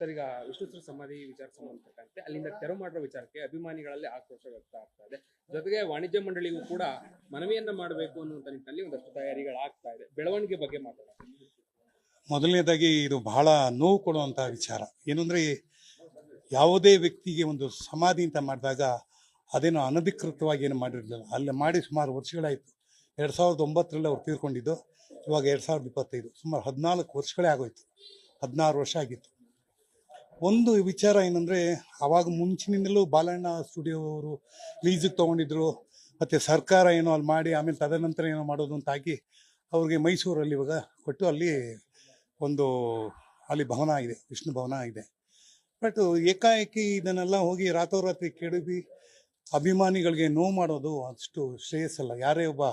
Sir, ಈಗ ಸಮಾಧಿ ವಿಚಾರ ಸಂಬಂಧಪಟ್ಟಂತೆ ಅಲ್ಲಿಂದ ತೆರವು ಮಾಡಿರೋ ವಿಚಾರಕ್ಕೆ ಅಭಿಮಾನಿಗಳಲ್ಲಿ ಆಕ್ರೋಶ ವ್ಯಕ್ತ ಆಗ್ತಾ ಇದೆ. ಜೊತೆಗೆ ವಾಣಿಜ್ಯ ಮಂಡಳಿಗೂ ಕೂಡ ಮನವಿಯನ್ನ ಮಾಡಬೇಕು ಅನ್ನುವಂತ ನಿಟ್ಟಿನಲ್ಲಿ ಒಂದಷ್ಟು ತಯಾರಿಗಳಾಗ್ತಾ ಇದೆ. ಬೆಳವಣಿಗೆ ಬಗ್ಗೆ ಮಾತಾಡೋಣ. ಮೊದಲನೇದಾಗಿ ಇದು ಬಹಳ ನೋವು ಕೊಡುವಂತಹ ವಿಚಾರ. ಏನು ಅಂದರೆ, ಯಾವುದೇ ವ್ಯಕ್ತಿಗೆ ಒಂದು ಸಮಾಧಿ ಅಂತ ಮಾಡಿದಾಗ ಅದೇನು ಅನಧಿಕೃತವಾಗಿ ಏನು ಮಾಡಿರಲಿಲ್ಲ. ಅಲ್ಲಿ ಮಾಡಿ ಸುಮಾರು ವರ್ಷಗಳಾಯಿತು. ಎರಡು ಸಾವಿರದ ಒಂಬತ್ತರಲ್ಲಿ ಅವ್ರು ತೀರ್ಕೊಂಡಿದ್ದು, ಇವಾಗ ಎರಡು ಸಾವಿರದ ಇಪ್ಪತ್ತೈದು. ಸುಮಾರು ಹದಿನಾಲ್ಕು ವರ್ಷಗಳೇ ಆಗೋಯ್ತು. ಹದಿನಾರು ವರ್ಷ ಆಗಿತ್ತು. ಒಂದು ವಿಚಾರ ಏನಂದರೆ ಆವಾಗ ಮುಂಚಿನಿಂದಲೂ ಬಾಲಣ್ಣ ಸ್ಟುಡಿಯೋ ಅವರು ಲೀಸಿಗೆ ತಗೊಂಡಿದ್ರು, ಮತ್ತು ಸರ್ಕಾರ ಏನೋ ಅಲ್ಲಿ ಮಾಡಿ, ಆಮೇಲೆ ತದನಂತರ ಏನೋ ಮಾಡೋದು ಅಂತ ಹಾಕಿ ಅವ್ರಿಗೆ ಮೈಸೂರಲ್ಲಿ ಇವಾಗ ಕೊಟ್ಟು ಅಲ್ಲಿ ಒಂದು, ಅಲ್ಲಿ ಭವನ ಆಗಿದೆ ವಿಷ್ಣು ಭವನ ಇದೆ. ಬಟ್ ಏಕಾಏಕಿ ಇದನ್ನೆಲ್ಲ ಹೋಗಿ ರಾತ್ರೋರಾತ್ರಿ ಕೆಡವಿ ಅಭಿಮಾನಿಗಳಿಗೆ ನೋವು ಮಾಡೋದು ಅಷ್ಟು ಶ್ರೇಯಸ್ಸಲ್ಲ. ಯಾರೇ ಒಬ್ಬ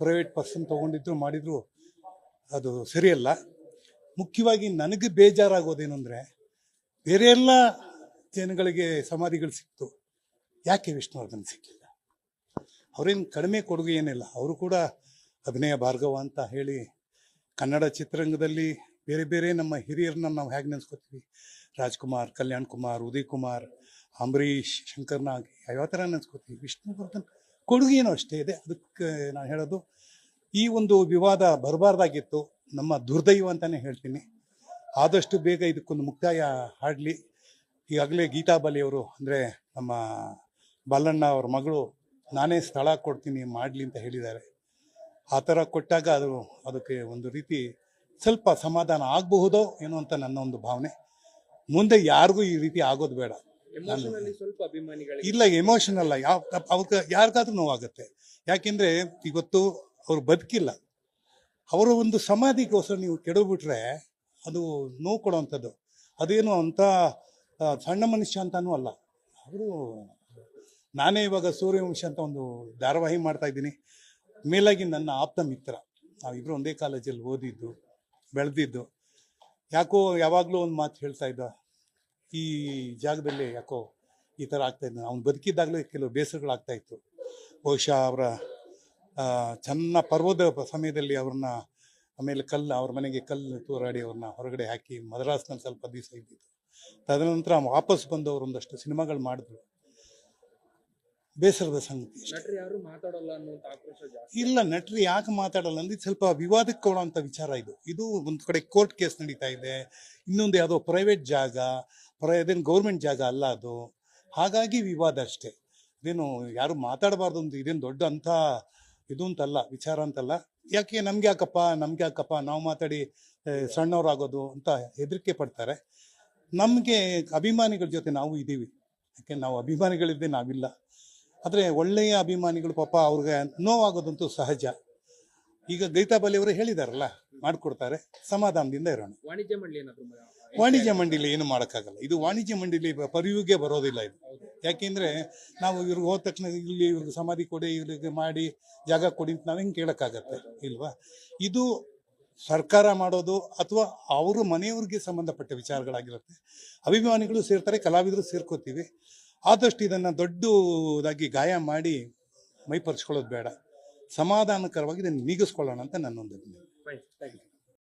ಪ್ರೈವೇಟ್ ಪರ್ಸನ್ ತೊಗೊಂಡಿದ್ರು, ಮಾಡಿದ್ರು, ಅದು ಸರಿಯಲ್ಲ. ಮುಖ್ಯವಾಗಿ ನನಗೆ ಬೇಜಾರಾಗೋದು ಅಂದರೆ ಬೇರೆ ಎಲ್ಲ ಜನಗಳಿಗೆ ಸಮಾಧಿಗಳು ಸಿಕ್ತು. ಯಾಕೆ ವಿಷ್ಣುವರ್ಧನ್ ಸಿಕ್ಕಿಲ್ಲ? ಅವ್ರೇನು ಕಡಿಮೆ ಕೊಡುಗೆ ಏನಿಲ್ಲ. ಅವರು ಕೂಡ ಅಭಿನಯ ಭಾರ್ಗವ ಅಂತ ಹೇಳಿ ಕನ್ನಡ ಚಿತ್ರರಂಗದಲ್ಲಿ ಬೇರೆ ಬೇರೆ ನಮ್ಮ ಹಿರಿಯರನ್ನ ನಾವು ಹೇಗೆ ನೆನೆಸ್ಕೊತೀವಿ? ರಾಜ್ಕುಮಾರ್, ಕಲ್ಯಾಣ್ ಕುಮಾರ್, ಉದಯ್ ಕುಮಾರ್, ಅಂಬರೀಷ್ ಶಂಕರ್ನಾಗ್ ಯಾವ ಥರ ನೆನೆಸ್ಕೊತೀವಿ? ವಿಷ್ಣುವರ್ಧನ್ ಕೊಡುಗೆನೂ ಅಷ್ಟೇ ಇದೆ. ಅದಕ್ಕೆ ನಾನು ಹೇಳೋದು, ಈ ಒಂದು ವಿವಾದ ಬರಬಾರ್ದಾಗಿತ್ತು. ನಮ್ಮ ದುರ್ದೈವ ಅಂತಲೇ ಹೇಳ್ತೀನಿ. ಆದಷ್ಟು ಬೇಗ ಇದಕ್ಕೊಂದು ಮುಕ್ತಾಯ ಹಾಡಲಿ ಈಗಾಗಲೇ ಗೀತಾ ಬಲಿಯವರು ಅಂದರೆ ನಮ್ಮ ಬಲ್ಲಣ್ಣ ಅವ್ರ ಮಗಳು ನಾನೇ ಸ್ಥಳ ಕೊಡ್ತೀನಿ ಮಾಡಲಿ ಅಂತ ಹೇಳಿದ್ದಾರೆ. ಆ ಥರ ಕೊಟ್ಟಾಗ ಅದು ಅದಕ್ಕೆ ಒಂದು ರೀತಿ ಸ್ವಲ್ಪ ಸಮಾಧಾನ ಆಗಬಹುದೋ ಏನೋ ಅಂತ ನನ್ನ ಒಂದು ಭಾವನೆ. ಮುಂದೆ ಯಾರಿಗೂ ಈ ರೀತಿ ಆಗೋದು ಬೇಡ. ಇಲ್ಲ ಎಮೋಷನ್ ಅಲ್ಲ. ಯಾವ ಅವ್ರಿಗೆ ಯಾರಿಗಾದ್ರೂ ನೋವಾಗುತ್ತೆ. ಯಾಕೆಂದರೆ ಇವತ್ತು ಅವ್ರು ಬದುಕಿಲ್ಲ. ಅವರ ಒಂದು ಸಮಾಧಿಗೋಸ್ಕರ ನೀವು ಕೆಡವ್ಬಿಟ್ರೆ ಅದು ನೋವು ಕೊಡುವಂಥದ್ದು. ಅದೇನು ಅಂತ ಸಣ್ಣ ಮನುಷ್ಯ ಅಂತಾನೂ ಅಲ್ಲ. ಅವರು, ನಾನೇ ಇವಾಗ ಸೂರ್ಯವಂಶ ಅಂತ ಒಂದು ಧಾರಾವಾಹಿ ಮಾಡ್ತಾ ಇದ್ದೀನಿ. ಮೇಲಾಗಿ ನನ್ನ ಆಪ್ತ ಮಿತ್ರ. ನಾವಿಬ್ರು ಒಂದೇ ಕಾಲೇಜಲ್ಲಿ ಓದಿದ್ದು, ಬೆಳೆದಿದ್ದು. ಯಾಕೋ ಯಾವಾಗಲೂ ಒಂದು ಮಾತು ಹೇಳ್ತಾ ಇದ್ದ, ಈ ಜಾಗದಲ್ಲಿ ಯಾಕೋ ಈ ಥರ ಆಗ್ತಾಯಿದ್ದ ಅವ್ನು ಬದುಕಿದ್ದಾಗಲೇ ಕೆಲವು ಬೇಸರಗಳಾಗ್ತಾಯಿತ್ತು ಬಹುಶಃ ಅವರ ಚೆನ್ನ ಪರ್ವದ ಸಮಯದಲ್ಲಿ ಅವ್ರನ್ನ ಆಮೇಲೆ ಕಲ್ಲು ಅವ್ರ ಮನೆಗೆ ಕಲ್ಲು ತೂರಾಡಿ ಅವ್ರನ್ನ ಹೊರಗಡೆ ಹಾಕಿ ಮದ್ರಾಸ್ನಲ್ಲಿ ಸ್ವಲ್ಪ ದಿವಸ ಇದ್ದಿತ್ತು ತದನಂತರ ವಾಪಸ್ ಬಂದು ಅವ್ರು ಒಂದಷ್ಟು ಸಿನಿಮಾಗಳು ಮಾಡಿದ್ರು. ಬೇಸರದ ಸಂಗತಿ ಇಲ್ಲ ನಟರಿ ಯಾಕೆ ಮಾತಾಡಲ್ಲ ಅಂದ್ರೆ ಸ್ವಲ್ಪ ವಿವಾದಕ್ಕೆ ಕೊಡುವಂಥ ವಿಚಾರ ಇದು. ಇದು ಒಂದು ಕಡೆ ಕೋರ್ಟ್ ಕೇಸ್ ನಡೀತಾ ಇದೆ ಇನ್ನೊಂದು ಯಾವುದೋ ಪ್ರೈವೇಟ್ ಜಾಗ ಅದೇನು ಗೌರ್ಮೆಂಟ್ ಜಾಗ ಅಲ್ಲ ಅದು. ಹಾಗಾಗಿ ವಿವಾದ ಅಷ್ಟೇ. ಇದೇನು ಯಾರು ಮಾತಾಡಬಾರ್ದು ಅಂತ ಇದೇನು ದೊಡ್ಡ ಅಂತ ಇದು ಅಂತಲ್ಲ ವಿಚಾರ ಅಂತಲ್ಲ. ಯಾಕೆ ನಮ್ಗೆ ಯಾಕಪ್ಪ ನಮ್ಗೆ ಯಾಕಪ್ಪ ನಾವು ಮಾತಾಡಿ ಸಣ್ಣವರಾಗೋದು ಅಂತ ಹೆದರಿಕೆ ಪಡ್ತಾರೆ. ನಮಗೆ ಅಭಿಮಾನಿಗಳ ಜೊತೆ ನಾವು ಇದ್ದೀವಿ. ಯಾಕೆ ನಾವು ಅಭಿಮಾನಿಗಳಿದ್ದೆ ನಾವಿಲ್ಲ. ಆದರೆ ಒಳ್ಳೆಯ ಅಭಿಮಾನಿಗಳು ಪಾಪ ಅವ್ರಿಗೆ ನೋವಾಗೋದಂತೂ ಸಹಜ. ಈಗ ಗೀತಾಬಲಿ ಅವರು ಹೇಳಿದಾರಲ್ಲ ಮಾಡ್ಕೊಡ್ತಾರೆ ಸಮಾಧಾನದಿಂದ ಇರೋಣ. ವಾಣಿಜ್ಯ ಮಂಡಳಿ ವಾಣಿಜ್ಯ ಮಂಡಳಿ ಏನು ಮಾಡೋಕ್ಕಾಗಲ್ಲ. ಇದು ವಾಣಿಜ್ಯ ಮಂಡಳಿ ಪರಿವಿಗೆ ಬರೋದಿಲ್ಲ ಇದು. ಯಾಕೆಂದ್ರೆ ನಾವು ಇವ್ರಿಗೆ ಹೋದ ತಕ್ಷಣ ಇಲ್ಲಿ ಇವ್ರಿಗೆ ಸಮಾಧಿ ಕೊಡಿ, ಇವ್ರಿಗೆ ಮಾಡಿ, ಜಾಗ ಕೊಡಿ ಅಂತ ನಾವು ಹೆಂಗೆ ಕೇಳೋಕ್ಕಾಗತ್ತೆ, ಇಲ್ವಾ? ಇದು ಸರ್ಕಾರ ಮಾಡೋದು ಅಥವಾ ಅವರ ಮನೆಯವ್ರಿಗೆ ಸಂಬಂಧಪಟ್ಟ ವಿಚಾರಗಳಾಗಿರುತ್ತೆ. ಅಭಿಮಾನಿಗಳು ಸೇರ್ತಾರೆ, ಕಲಾವಿದರು ಸೇರ್ಕೋತೀವಿ. ಆದಷ್ಟು ಇದನ್ನು ದೊಡ್ಡದಾಗಿ ಗಾಯ ಮಾಡಿ ಮೈಪರಿಸ್ಕೊಳ್ಳೋದು ಬೇಡ. ಸಮಾಧಾನಕರವಾಗಿ ಇದನ್ನು ನೀಗಿಸ್ಕೊಳ್ಳೋಣ ಅಂತ ನನ್ನೊಂದು